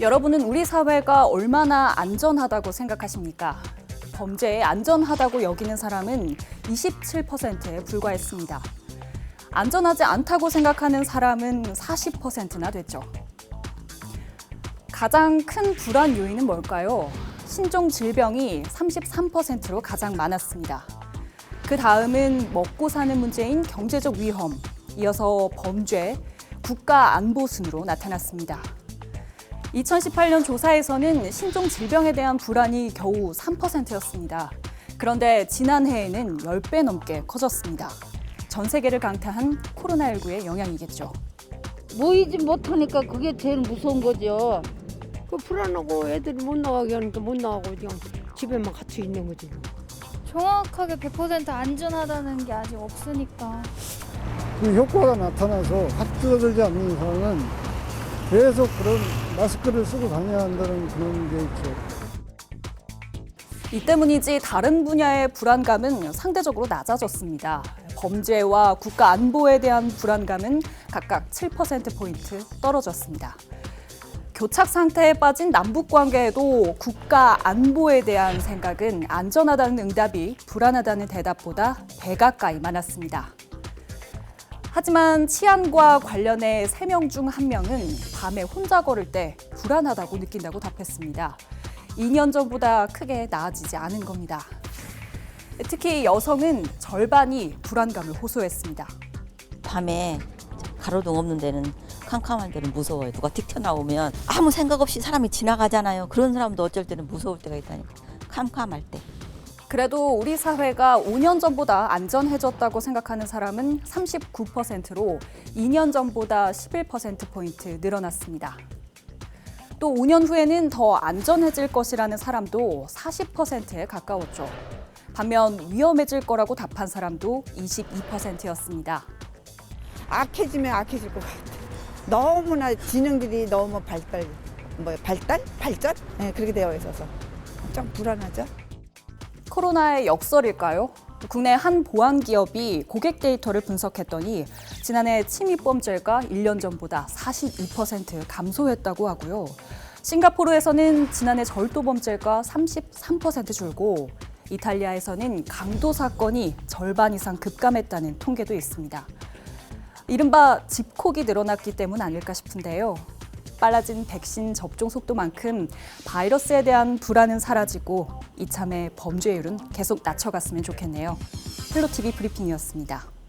여러분은 우리 사회가 얼마나 안전하다고 생각하십니까? 범죄에 안전하다고 여기는 사람은 27%에 불과했습니다. 안전하지 않다고 생각하는 사람은 40%나 됐죠. 가장 큰 불안 요인은 뭘까요? 신종 질병이 33%로 가장 많았습니다. 그 다음은 먹고 사는 문제인 경제적 위험, 이어서 범죄, 국가 안보 순으로 나타났습니다. 2018년 조사에서는 신종 질병에 대한 불안이 겨우 3%였습니다. 그런데 지난해에는 10배 넘게 커졌습니다. 전 세계를 강타한 코로나19의 영향이겠죠. 모이지 못하니까 그게 제일 무서운 거죠. 그 불안하고 애들이 못 나가게 하니까 못 나가고 그냥 집에만 갇혀 있는 거지. 정확하게 100% 안전하다는 게 아직 없으니까 그 효과가 나타나서 학교들지 않는 이상은 계속 그런 마스크를 쓰고 다녀야 한다는 그런 게 있죠. 이 때문이지 다른 분야의 불안감은 상대적으로 낮아졌습니다. 범죄와 국가 안보에 대한 불안감은 각각 7%포인트 떨어졌습니다. 교착 상태에 빠진 남북 관계에도 국가 안보에 대한 생각은 안전하다는 응답이 불안하다는 대답보다 배 가까이 많았습니다. 하지만 치안과 관련해 세명중 한명은 밤에 혼자 걸을 때 불안하다고 느낀다고 답했습니다. 2년 전보다 크게 나아지지 않은 겁니다. 특히 여성은 절반이 불안감을 호소했습니다. 밤에 가로등 없는 데는 캄캄한 데는 무서워요. 누가 틱 튀어나오면 아무 생각 없이 사람이 지나가잖아요. 그런 사람도 어쩔 때는 무서울 때가 있다니까. 캄캄할 때. 그래도 우리 사회가 5년 전보다 안전해졌다고 생각하는 사람은 39%로 2년 전보다 11%포인트 늘어났습니다. 또 5년 후에는 더 안전해질 것이라는 사람도 40%에 가까웠죠. 반면 위험해질 거라고 답한 사람도 22%였습니다. 악해지면 악해질 것 같아. 너무나 지능들이 너무 발달, 뭐 발달, 발전, 네, 그렇게 되어 있어서 좀 불안하죠. 코로나의 역설일까요? 국내 한 보안 기업이 고객 데이터를 분석했더니 지난해 침입 범죄가 1년 전보다 42% 감소했다고 하고요. 싱가포르에서는 지난해 절도 범죄가 33% 줄고 이탈리아에서는 강도 사건이 절반 이상 급감했다는 통계도 있습니다. 이른바 집콕이 늘어났기 때문 아닐까 싶은데요. 빨라진 백신 접종 속도만큼 바이러스에 대한 불안은 사라지고 이참에 범죄율은 계속 낮춰갔으면 좋겠네요. 헬로티비 브리핑이었습니다.